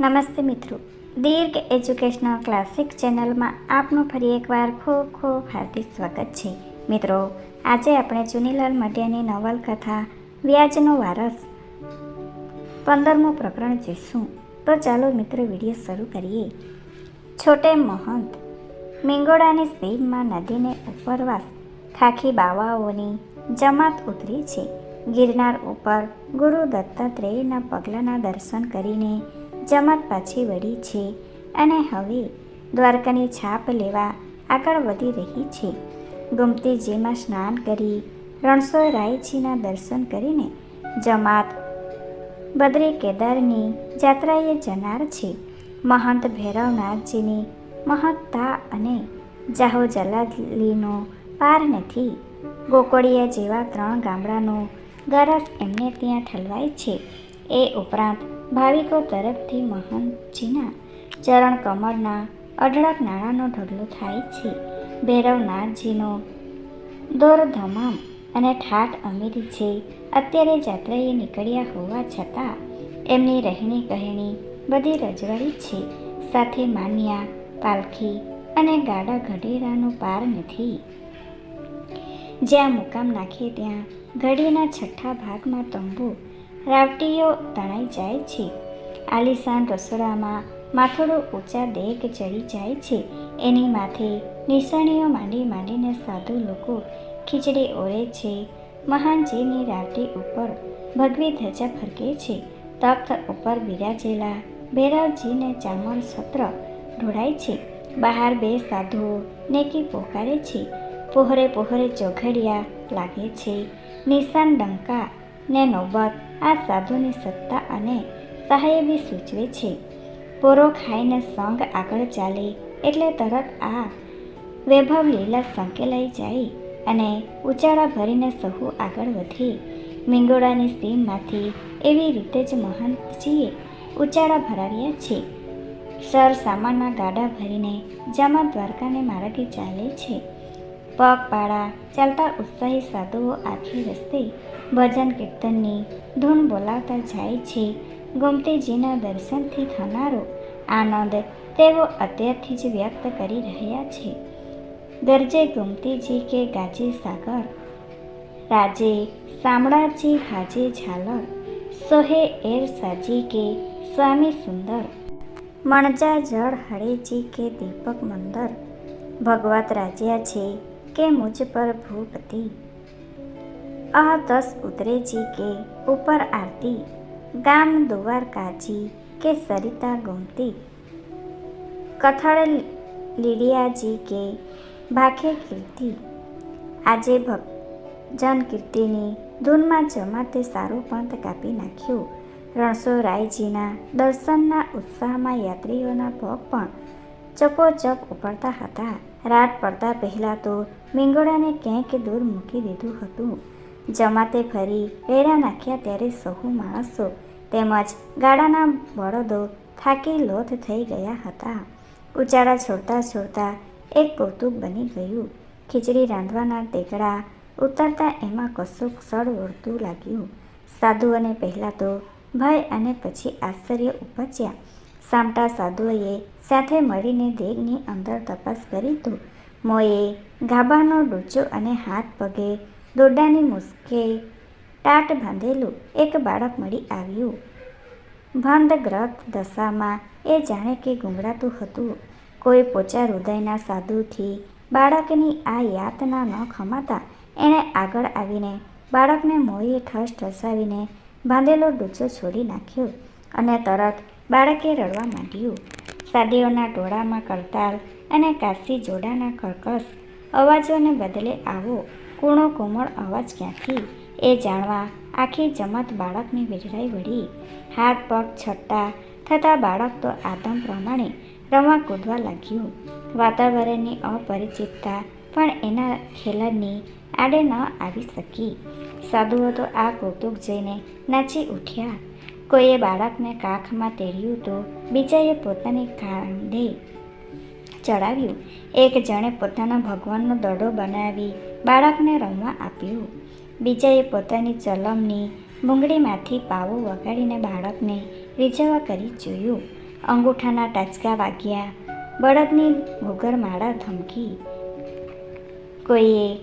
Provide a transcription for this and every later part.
નમસ્તે મિત્રો. દીર્ઘ educational classic ચેનલમાં આપનું ફરી એકવાર ખૂબ ખૂબ હાર્દિક સ્વાગત છે. મિત્રો, આજે આપણે ચુનીલાલ મટિયાની નવલકથા વ્યાજનો વારસ પંદરમું પ્રકરણ જોઈશું. તો ચાલો મિત્રો વીડિયો શરૂ કરીએ. છોટે મહંત મિંગોડાની સીમમાં નદીને ઉપરવાસ ખાખી બાવાઓની જમાત ઉતરી છે. ગિરનાર ઉપર ગુરુ દત્તાત્રેયના પગલાંના દર્શન કરીને જમાત પાછી વળી છે અને હવે દ્વારકાની છાપ લેવા આગળ વધી રહી છે. ગુમતીજીમાં સ્નાન કરી રણછોડ રાયજીના દર્શન કરીને જમાત બદ્રી કેદારની જાત્રાએ જનાર છે. મહંત ભૈરવનાથજીની મહત્તા અને જાહો જલાલીનો પાર નથી. ગોકળિયા જેવા ત્રણ ગામડાનો ગરજ એમને ત્યાં ઠલવાય છે. એ ઉપરાંત ભાવિકો તરફથી મહંતજીના ચરણ કમળના અઢળક નાણાંનો ઢગલો થાય છે. ભૈરવનાથજીનો દોરધમામ અને ઠાઠ અમીરી છે અત્યારે જાત્રાએ નીકળ્યા હોવા છતાં એમની રહેણી કહેણી બધી રજવાડી છે. સાથે માન્યા, પાલખી અને ગાડા ઘડેરાનો પાર નથી. જ્યાં મુકામ નાખીએ ત્યાં ઘડીના છઠ્ઠા ભાગમાં તંબુ રાવટીઓ તણાઈ જાય છે. આલિશાન રસોડામાં માથોડો ઊંચા દેગ ચડી જાય છે. એની માથે નિશાનીઓ માંડી માંડીને સાધુ લોકો ખીચડી ઓળે છે. મહાનજીની રાવટી ઉપર ભગવી ધજા ફરકે છે. તખ્ત ઉપર બિરાજેલા ભૈરવજીને ચામણ સત્ર ઢોળાય છે. બહાર બે સાધુઓ નેકી પોકારે છે. પોહરે પોહરે ચોઘડિયા લાગે છે. નિશાન ડંકા ને નોબત આ સાધુની સત્તા અને સાહેબી સૂચવે છે. પોરો ખાઈને સંગ આગળ ચાલે એટલે તરત આ વૈભવ લીલા સંકેલાઈ જાય અને ઉચાળા ભરીને સહુ આગળ વધે. મિંગોડાની સીમમાંથી એવી રીતે જ મહંતજીએ ઉચાળા ભરાવ્યા છે. સર સામાનના ગાડા ભરીને જમા દ્વારકાને માર્ગે ચાલે છે. પગપાળા ચાલતા ઉત્સાહી સાધુઓ આખી રસ્તે ભજન કીર્તનની ધૂન બોલાવતા જાય છે. ગોમતીજીના દર્શનથી થનારો આનંદ તેઓ અત્યારથી જ વ્યક્ત કરી રહ્યા છે. દરજે ગોમતીજી કે ગાજે સાગર, રાજે શામળાજી, હાજે ઝાલર, સોહે એર સાજી કે સ્વામી સુંદર, મણજા જળ હળેજી કે દીપક મંદર, ભગવત રાજ્યા છે. કે મુझ પર ભૂપતિ અહ દસ ઉતરેજી કે ઉપર આરતી. ગામ દ્વારકાજી કે સરિતા ગોમતી. કથળ લીડિયાજી કે ભાખે કીર્તિ. આજે ભજન કીર્તિની ધૂનમાં જમાતે સારું પંથ કાપી નાખ્યું. રણસો રાયજીના દર્શનના ઉત્સાહમાં યાત્રીઓના પગ પણ ચપોચપ ઉપડતા હતા. રાત પડતા પહેલાં તો મીંગોડાને ક્યાંક દૂર મૂકી દીધું હતું. જમાતે ફરી વેરા નાખ્યા ત્યારે સહુ માણસો તેમજ ગાડાના બળદો થાકી લોથ થઈ ગયા હતા. ઉચાળા છોડતા છોડતા એક કૌતુક બની ગયું. ખીચડી રાંધવાના ટેકડા ઉતરતા એમાં કશુંક સળ વળતું લાગ્યું. સાધુઓને પહેલાં તો ભય અને પછી આશ્ચર્ય ઉપજ્યા. સામટા સાધુઓએ સાથે મળીને દેગની અંદર તપાસ કરી તો મોએ ગાભાનો ડૂચો અને હાથ પગે દોરડાની મુસ્કે ટાટ બાંધેલું એક બાળક મળી આવ્યું. ભંધગ્રસ્ત દશામાં એ જાણે કે ગુંગળાતું હતું. કોઈ પોચા હૃદયના સાધુથી બાળકની આ યાતના ન ખમાતા એણે આગળ આવીને બાળકને મોંએ ઠસ ઠસાવીને બાંધેલો ડૂચો છોડી નાખ્યો. અને તરત બાળકે રડવા માંડ્યું. સાદીઓના ટોળામાં કરતાલ અને કાશી જોડાના કર્કશ અવાજોને બદલે આવો કૂણો કોમળ અવાજ ક્યાંથી? એ જાણવા આખી જમત બાળકની વીજળાઈ વળી. હાથ પગ છટ્ટા થતાં બાળક તો આદમ પ્રમાણે રમવા કૂદવા લાગ્યું. વાતાવરણની અપરિચિતતા પણ એના ખેલાડની આડે ન આવી શકી. સાધુઓ તો આ કૌતુક જઈને નાચી ઉઠ્યા. કોઈએ બાળકને કાખમાં તેડ્યું તો બીજાએ પોતાની કાંધે ચડાવ્યું. એક જણે પોતાના ભગવાનનો દડો બનાવી બાળકને રમવા આપ્યું. બીજાએ પોતાની ચલમની મૂંગળીમાંથી પાવો વગાડીને બાળકને રીઝવવા કરી જોયું. અંગૂઠાના ટાચકા વાગ્યા. બળદની ઘૂઘરમાળા ધમકી. કોઈએ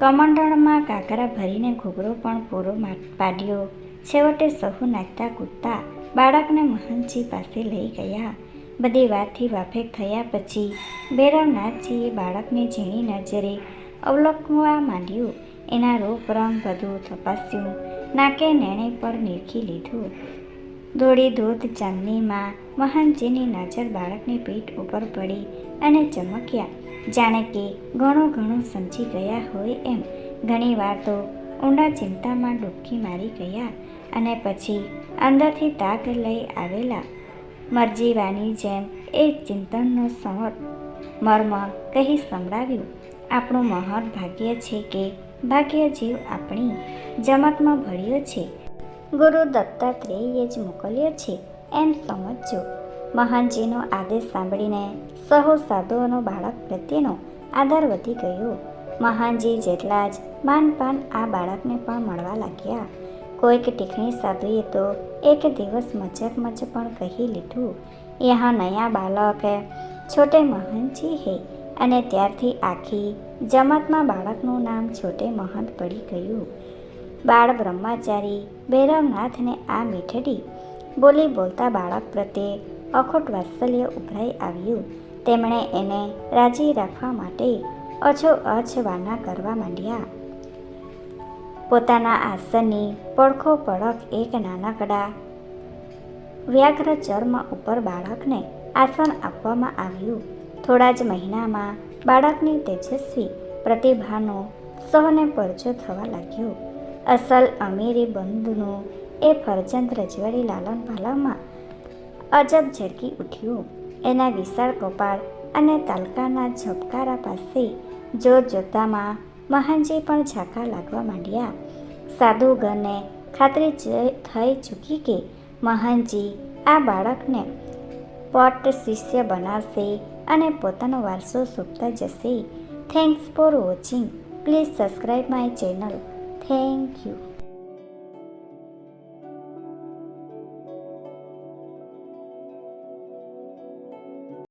કમંડળમાં કાકરા ભરીને ઘૂઘરો પણ પૂરો પાડ્યો છેવટે સહુ નાચતા કૂદતા બાળકને મહંતજી પાસે લઈ ગયા. બધી વાતથી વાફેક થયા પછી ભૈરવનાથજીએ બાળકને ઝીણી નજરે અવલોકવા માંડ્યું. એના રૂપ, રંગ બધું તપાસ્યું. નાકે નેણે પર નીરખી લીધું. ધોળી ધોધ ચાંદનીમાં મહંતજીની નજર બાળકની પીઠ ઉપર પડી અને ચમક્યા. જાણે કે ઘણું ઘણું સમજી ગયા હોય એમ. ઘણીવાર તો ઊંડા ચિંતામાં ડૂબકી મારી ગયા. અને પછી અંદરથી તાક લઈ આવેલા મરજીવાની જેમ એક ચિંતનનો સમર મર્મ કહી સંભળાવ્યું. આપણું મહાન ભાગ્ય છે કે ભાગ્ય જીવ આપણી જમતમાં ભળ્યો છે. ગુરુ દત્તાત્રેયે જ મોકલ્યો છે. એમ સમજજો. મહાનજીનો આદેશ સાંભળીને સહુ સાધુઓનો બાળક પ્રત્યેનો આદર વધી ગયો. મહાનજી જેટલા જ માનપાન આ બાળકને પણ મળવા લાગ્યા. કોઈક ટીકણી સાધુએ તો એક દિવસ મજાક મજ પણ કહી લીધું. યહાં નયા બાલક હે, છોટે મહંતજી હે. અને ત્યારથી આખી જમાતમાં બાળકનું નામ છોટે મહંત પડી ગયું. બાળ બ્રહ્મચારી ભૈરવનાથને આ મીઠડી બોલી બોલતા બાળક પ્રત્યે અખોટ વાત્સલ્ય ઉભરાઈ આવ્યું. તેમણે એને રાજી રાખવા માટે અછો અછવાના કરવા માંડ્યા. પોતાના આસનની પડખો પડખ એક નાનકડા વ્યાઘ્ર ચર્મ ઉપર બાળકને આસન આપવામાં આવ્યું. થોડા જ મહિનામાં બાળકની તેજસ્વી પ્રતિભાનો સૌને પરચો થવા લાગ્યો. અસલ અમીરી બંધનું એ ફરજંદ રજવાડી લાલન પાલનમાં અજબ ઝડકી ઉઠ્યું. એના વિશાળ કપાળ અને તાલકાના ઝબકારા પાસે જોત જોતામાં મહાનજી પણ ઝાકા લાગવા માંડ્યા. સાધુગણને ખાતરી થઈ ચૂકી કે મહાનજી આ બાળકને પટ શિષ્ય બનાવશે અને પોતાનો વારસો સોંપતા જશે. Thanks for watching please subscribe my channel thank you